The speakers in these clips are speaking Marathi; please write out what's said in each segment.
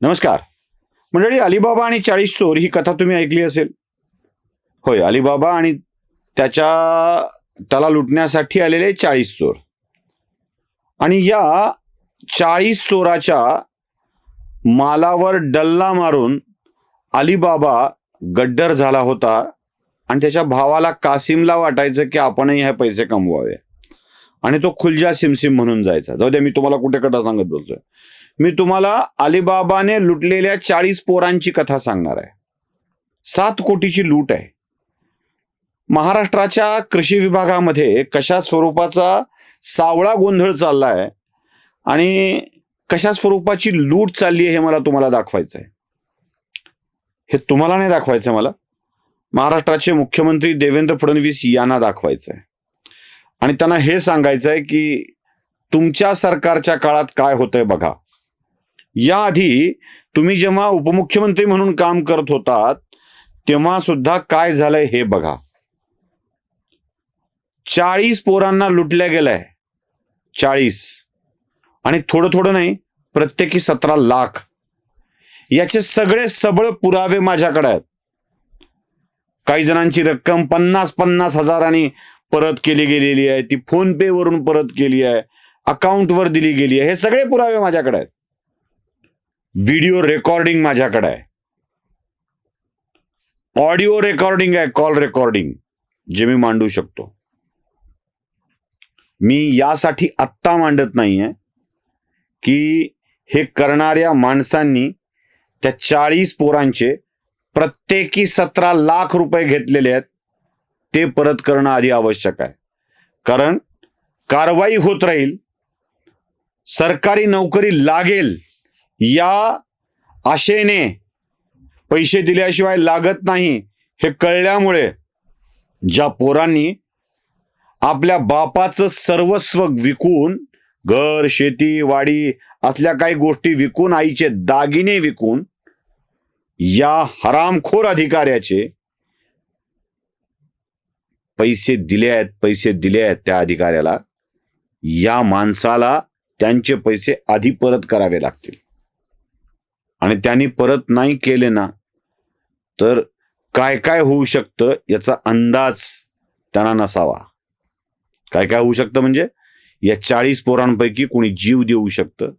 नमस्कार. मंडळी अलिबाबा आणि चाळीस चोर ही कथा तुम्ही ऐकली असेल. होय अलिबाबा आणि त्याच्या त्याला लुटण्यासाठी आलेले चाळीस चोर. आणि या चाळीस चोराच्या मालावर डल्ला मारून अलिबाबा गड्डर झाला होता आणि त्याच्या भावाला कासिमला वाटायचं की आपणही हे पैसे कमवावे. आणि तो खुलजा सिमसिम म्हणून जायचा. जाऊ द्या मी तुम्हाला कुठे कटा सांगत बोलतोय मी तुम्हाला अलिबाबाने लुटलेल्या चाळीस पोरांची कथा सांगणार आहे. सात कोटीची लूट आहे. महाराष्ट्राच्या कृषी विभागामध्ये कशा स्वरूपाचा सावळा गोंधळ चाललाय आणि कशा स्वरूपाची लूट चालली आहे हे मला तुम्हाला दाखवायचं आहे हे तुम्हाला नाही दाखवायचं मला. महाराष्ट्राचे मुख्यमंत्री देवेंद्र फडणवीस यांना दाखवायचं आहे आणि त्यांना हे सांगायचं आहे की तुमच्या सरकारच्या काळात काय होतंय बघा. याआधी तुम्ही जेव्हा उपमुख्यमंत्री म्हणून काम करत होतात तेव्हा सुद्धा काय झालंय हे बघा. चाळीस पोरांना लुटल्या गेलंय. चाळीस. आणि थोडं थोडं नाही प्रत्येकी सतरा लाख. याचे सगळे सबळ पुरावे माझ्याकडे आहेत. काही जणांची रक्कम पन्नास पन्नास हजारांनी परत केली गेलेली आहे. ती फोन पे वरून परत केली आहे. अकाउंटवर दिली गेली आहे. हे सगळे पुरावे माझ्याकडे आहेत. व्हिडिओ रेकॉर्डिंग माझ्याकडे आहे. ऑडिओ रेकॉर्डिंग आहे कॉल रेकॉर्डिंग जे मी मांडू शकतो. मी यासाठी आत्ता मांडत नाहीये की हे करणाऱ्या माणसांनी त्या चाळीस पोरांचे प्रत्येकी सतरा लाख रुपये घेतलेले आहेत ते परत करणं आधी आवश्यक आहे. कारण कारवाई होत राहील सरकारी नोकरी लागेल या आशेने पैसे दिल्याशिवाय लागत नाही हे कळल्यामुळे ज्या पोरांनी आपल्या बापाचं सर्वस्व विकून घर शेती वाडी असल्या काही गोष्टी विकून आईचे दागिने विकून या हरामखोर अधिकाऱ्याचे पैसे दिले आहेत पैसे दिले आहेत त्या अधिकाऱ्याला. या माणसाला त्यांचे पैसे आधी परत करावे लागतील. आणि त्यांनी परत नाही केले ना तर काय काय होऊ शकतं याचा अंदाज त्यांना नसावा. काय काय होऊ शकतं म्हणजे या चाळीस पोरांपैकी कोणी जीव देऊ शकतं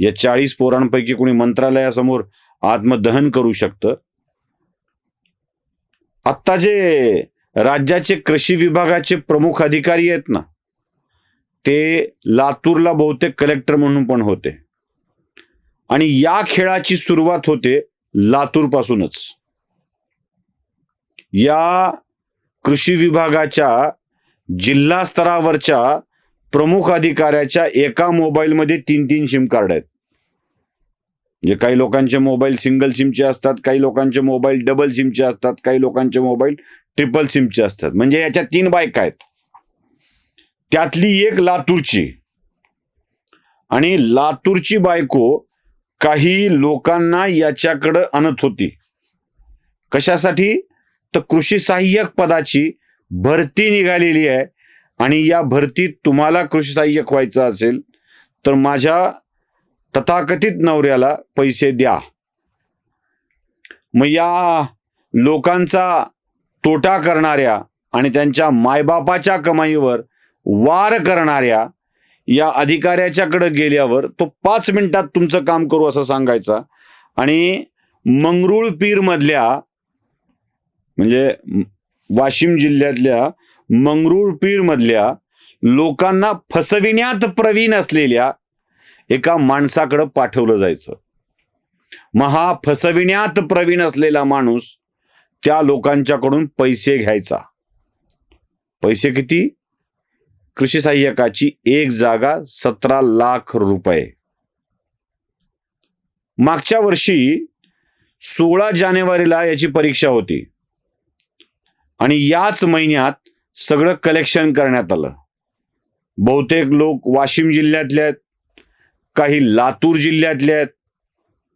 या चाळीस पोरांपैकी कोणी मंत्रालयासमोर आत्मदहन करू शकतं. आत्ता जे राज्याचे कृषी विभागाचे प्रमुख अधिकारी आहेत ना ते लातूरला बहुतेक कलेक्टर म्हणून पण होते. आणि या खेळाची सुरुवात होते लातूर पासूनच या कृषी विभागाच्या जिल्हा स्तरावरच्या प्रमुख अधिकाऱ्याच्या एका मोबाईलमध्ये तीन तीन सिम कार्ड आहेत. म्हणजे काही लोकांचे मोबाईल सिंगल सिमचे असतात काही लोकांचे मोबाईल डबल सिमचे असतात काही लोकांचे मोबाईल ट्रिपल सिमचे असतात. म्हणजे याच्या तीन बायका आहेत. त्यातली एक लातूरची. आणि लातूरची बायको काही लोकांना याच्याकडं आणत होती. कशासाठी? तर कृषी सहाय्यक पदाची भरती निघालेली आहे आणि या भरतीत तुम्हाला कृषी सहाय्यक व्हायचं असेल तर माझ्या तथाकथित नवऱ्याला पैसे द्या. मग या लोकांचा तोटा करणाऱ्या आणि त्यांच्या मायबापाच्या कमाईवर वार करणाऱ्या या अधिकाऱ्याच्याकडे गेल्यावर तो पाच मिनिटात तुमचं काम करू असं सांगायचा. आणि मंगरुळ पीर मधल्या म्हणजे वाशिम जिल्ह्यातल्या मंगरुळ पीर मधल्या लोकांना फसविण्यात प्रवीण असलेल्या एका माणसाकडं पाठवलं जायचं. मग हा फसविण्यात प्रवीण असलेला माणूस त्या लोकांच्याकडून पैसे घ्यायचा. पैसे किती? कृषी सहाय्यकाची एक जागा सतरा लाख रुपये. मागच्या वर्षी सोळा जानेवारीला याची परीक्षा होती. आणि याच महिन्यात सगळं कलेक्शन करण्यात आलं. बहुतेक लोक वाशिम जिल्ह्यातले आहेत काही लातूर जिल्ह्यातले आहेत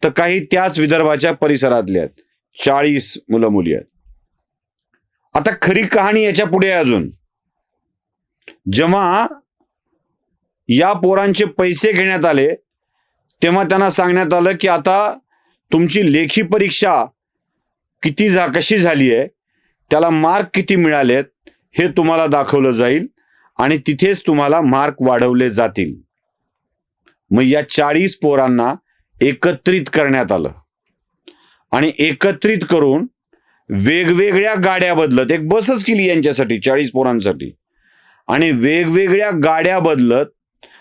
तर काही त्याच विदर्भाच्या परिसरातले आहेत. चाळीस मुलं मुली आहेत. आता खरी कहाणी याच्यापुढे अजून. जेव्हा या पोरांचे पैसे घेण्यात आले तेव्हा त्यांना सांगण्यात आलं की आता तुमची लेखी परीक्षा किती जा कशी झाली आहे त्याला मार्क किती मिळालेत? हे तुम्हाला दाखवलं जाईल आणि तिथेच तुम्हाला मार्क वाढवले जातील. मग या चाळीस पोरांना एकत्रित करण्यात आलं. आणि एकत्रित करून वेगवेगळ्या गाड्या बदलत एक बसच केली यांच्यासाठी चाळीस पोरांसाठी. आणि वेगवेगळ्या गाड्या बदलत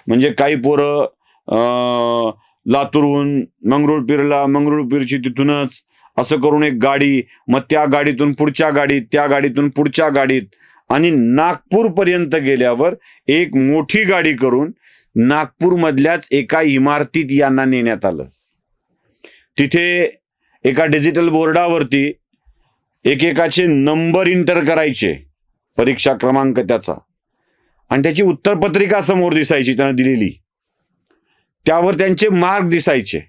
म्हणजे काही पोरं लातूरहून मंगरुळपीरला मंगरुळपीरची तिथूनच असं करून एक गाडी मग त्या गाडीतून पुढच्या गाडीत त्या गाडीतून पुढच्या गाडीत आणि नागपूरपर्यंत गेल्यावर एक मोठी गाडी करून नागपूरमधल्याच एका इमारतीत यांना नेण्यात आलं. तिथे एका डिजिटल बोर्डावरती एकेकाचे नंबर इंटर करायचे परीक्षा क्रमांक त्याचा. आणि त्याची उत्तरपत्रिका समोर दिसायची त्यांना दिलेली. त्यावर त्यांचे मार्क दिसायचे.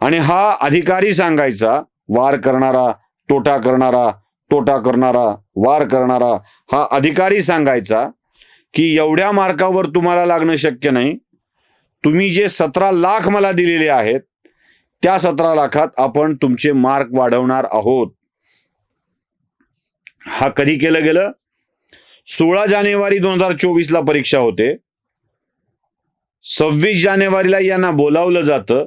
आणि हा अधिकारी सांगायचा वार करणारा तोटा करणारा तोटा करणारा वार करणारा हा अधिकारी सांगायचा की एवढ्या मार्कावर तुम्हाला लागणं शक्य नाही. तुम्ही जे सतरा लाख मला दिलेले आहेत त्या सतरा लाखात आपण तुमचे मार्क वाढवणार आहोत. हा कधी केलं गेलं? सोळा जानेवारी दोन हजार चोवीसला परीक्षा होते. सव्वीस जानेवारीला यांना बोलावलं जातं.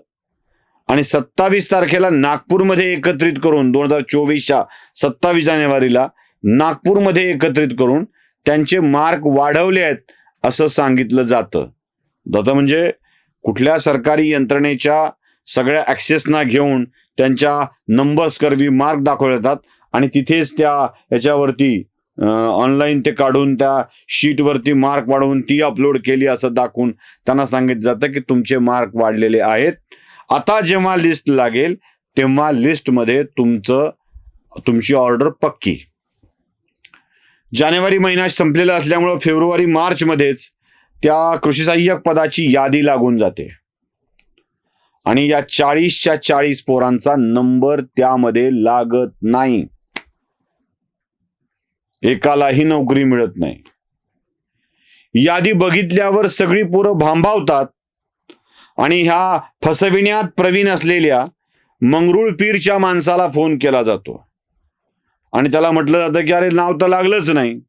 आणि सत्तावीस तारखेला नागपूरमध्ये एकत्रित करून दोन हजार चोवीसच्या सत्तावीस जानेवारीला नागपूरमध्ये एकत्रित करून त्यांचे मार्क वाढवले आहेत असं सांगितलं जातं. जातं म्हणजे कुठल्या सरकारी यंत्रणेच्या सगळ्या ॲक्सेसना घेऊन त्यांच्या नंबर्स करवी मार्क दाखवले जातात आणि तिथेच त्या याच्यावरती ऑनलाईन ते काढून त्या शीटवरती मार्क वाढवून ती अपलोड केली असं दाखवून त्यांना सांगितलं जातं की तुमचे मार्क वाढलेले आहेत. आता जेव्हा लिस्ट लागेल तेव्हा लिस्टमध्ये तुमचं तुमची ऑर्डर पक्की. जानेवारी महिना संपलेला असल्यामुळं फेब्रुवारी मार्च मध्येच त्या कृषी सहाय्यक पदाची यादी लागून जाते. आणि या चाळीसच्या चाळीस पोरांचा नंबर त्यामध्ये लागत नाही. एकालाही नोकरी मिळत नाही. यादी बघितल्यावर सगळी पोरं भांबावतात आणि ह्या फसविण्यात प्रवीण असलेल्या मंगरुळ पीरच्या माणसाला फोन केला जातो. आणि त्याला म्हटलं जातं की अरे नाव तर लागलंच नाही.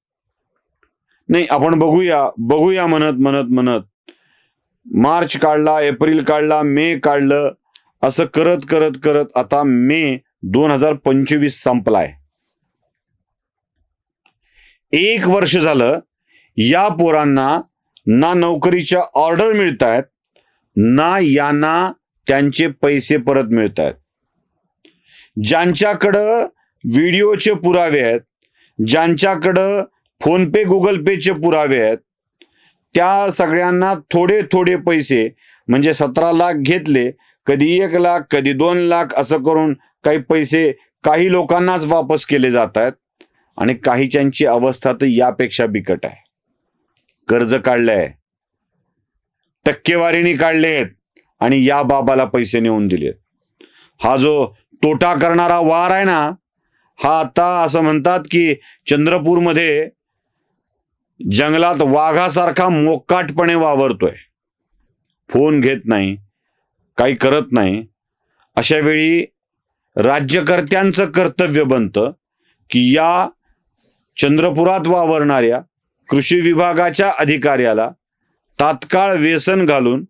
नाही आपण बघूया बघूया म्हणत म्हणत म्हणत. मार्च काढला एप्रिल काढला मे काढलं असं करत करत करत आता मे दोन हजार पंचवीस संपलाय. एक वर्ष झालं या पोरांना ना नोकरीच्या ऑर्डर मिळत आहेत ना यांना त्यांचे पैसे परत मिळत आहेत ज्यांच्याकडं व्हिडिओचे पुरावे आहेत ज्यांच्याकडं फोनपे गुगल पेचे पुरावे आहेत त्या सगळ्यांना थोडे थोडे पैसे म्हणजे सतरा लाख घेतले कधी एक लाख कधी दोन लाख असं करून काही पैसे काही लोकांनाच वापस केले जात आहेत आणि काहीच्यांची अवस्था तर यापेक्षा बिकट आहे. कर्ज काढलंय. टक्केवारीने काढलेत आणि या बाबाला पैसे नेऊन दिलेत. हा जो तोटा करणारा वार आहे ना हा आता असं म्हणतात की चंद्रपूरमध्ये जंगलात वाघासारखा मोकाटपणे वावरतोय. फोन घेत नाही काही करत नाही. अशा वेळी राज्यकर्त्यांचं कर्तव्य बनतं की या चंद्रपुरात वावरणाऱ्या कृषी विभागाच्या अधिकाऱ्याला तात्काळ व्यसन घालून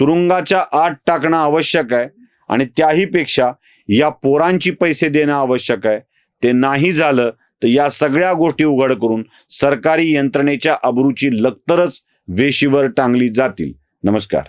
तुरुंगाच्या आत टाकणं आवश्यक आहे आणि त्याहीपेक्षा या पोरांची पैसे देणं आवश्यक आहे. ते नाही झालं तर या सगळ्या गोष्टी उघड करून सरकारी यंत्रणेच्या अब्रूची लखतरच वेशीवर टांगली जातील. नमस्कार.